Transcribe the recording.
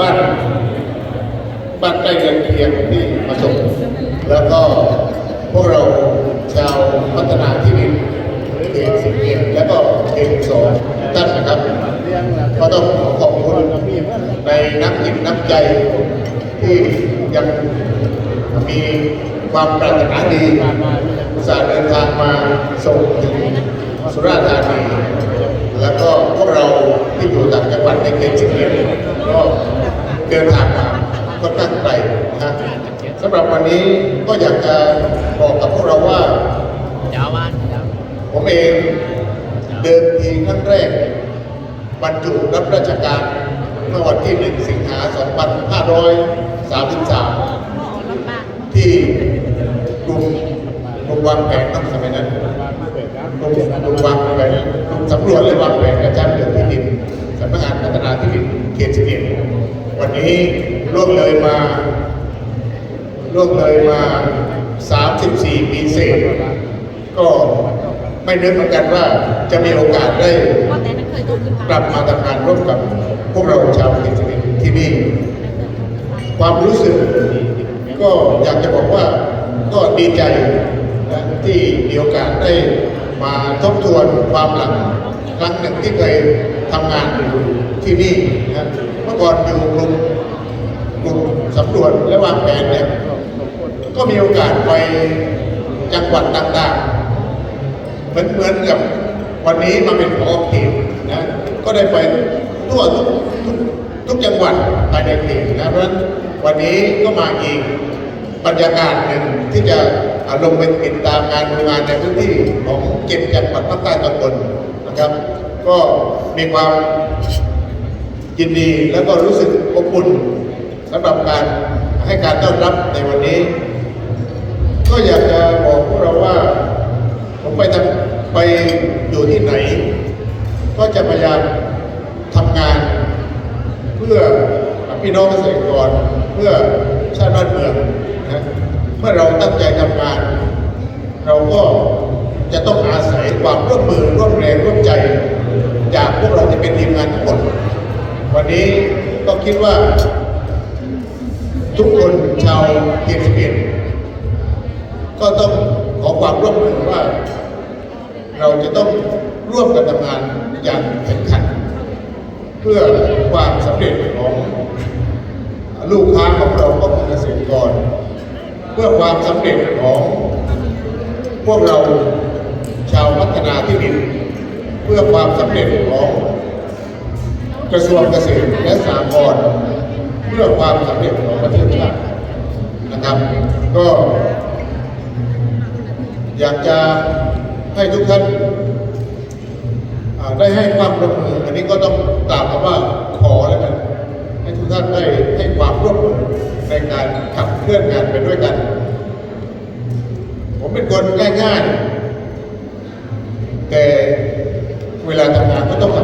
บ้านบ้านใกล้เรือนเคียงที่มาส่งแล้วก็พวกเราชาวพัฒนาที่ดินเขตสิบเอ็ดแล้วก็เขตสองท่านนะครับก็ต้องขอขอบคุณในน้ำจิตน้ำใจที่ยังมีความปรารถนาดีสาห์เดินทางมาส่งถึงสุราษฎร์ธานี แล้วก็พวกเราที่อยู่ต่างจังหวัดในเขตสิบเอ็ดก็เดินทางมาค่อนข้างไกล นะสำหรับวันนี้ก็อยากจะบอกกับพวกเราว่า ผมเองเดิมทีครั้งแรกบรรจุรับราชการเมื่อวันที่1สิงหา2533 ที่กรุงกรุงวางแผนตั้งสมัยนั้นกรุงกรุงวางแผนกรุงสำรวจและวางแผนกระจายเรื่องที่ดินสำนักงานพัฒนาที่ดินเขตสิบเอ็ดวันนี้ล่วงเลยมา ล่วงเลยมา 34 ปีเศษ ก็ไม่นึกเหมือนกันว่าจะมีโอกาสได้กลับมาทำงานร่วมกับพวกเราชาวเขตสิบเอ็ดที่นี่ ความรู้สึกก็อยากจะบอกว่าก็ดีใจนะที่มีโอกาสได้มาทบทวนความหลังครั้งหนึ่งที่เคยทำงานอยู่ที่นี่นะเมื่อก่อนอยู่กลุ่มกลุ่มสำรวจและวางแผนเนี่ย ก็มีโอกาสไปจังหวัดต่างๆ เหมือนเหมือนกับวันนี้มาเป็นพอเขตนะก็ได้ไปทั่วทุกทุกทุกจังหวัดภายในเขตนะเพราะฉะนั้นวันนี้ก็มาอีกบรรยากาศหนึ่งที่จะอาลงไปติดตามงานงานในพื้นที่ของเจ็ดจังหวัดภาคใต้ตอนบนนะครับ ก็มีความยินดีแล้วก็รู้สึกอบอุ่นสำหรับการให้การต้อนรับในวันนี้ ก็อยากจะบอกพวกเราว่า ผมไปทำไปอยู่ ก็จะพยายามทำงานเพื่อพี่น้องเกษตรกรเพื่อชาติบ้านเมืองนะเมื่อเราตั้งใจทำงาน เราก็จะต้องอาศัยความร่วมมือร่วมแรงร่วมใจ จากพวกเราจะเป็นทีมงานทั้งหมด วันนี้ก็คิดว่า ทุกคนชาวเขตสิบเอ็ดก็ต้องขอความร่วมมือว่า เราจะต้องร่วมกันทำงานอย่างแข็งขัน เพื่อความสำเร็จของลูกค้าของเราก็คือเกษตรกร เพื่อความสำเร็จของพวกเราชาวพัฒนาที่ดิน เพื่อความสำเร็จของกระทรวงเกษตรและสหกรณ์เพื่อความสำเร็จของประเทศชาตินะครับ ก็อยากจะ ให้ทุกท่านได้ให้ความร่วมมือ อันนี้ก็ต้องกล่าวคำว่าขอแล้วกันให้ทุกท่านได้ให้ความร่วมมือในการขับเคลื่อนงานไปด้วยกัน ผมเป็นคนง่ายๆแต่เวลาทำงานก็ต้องทำ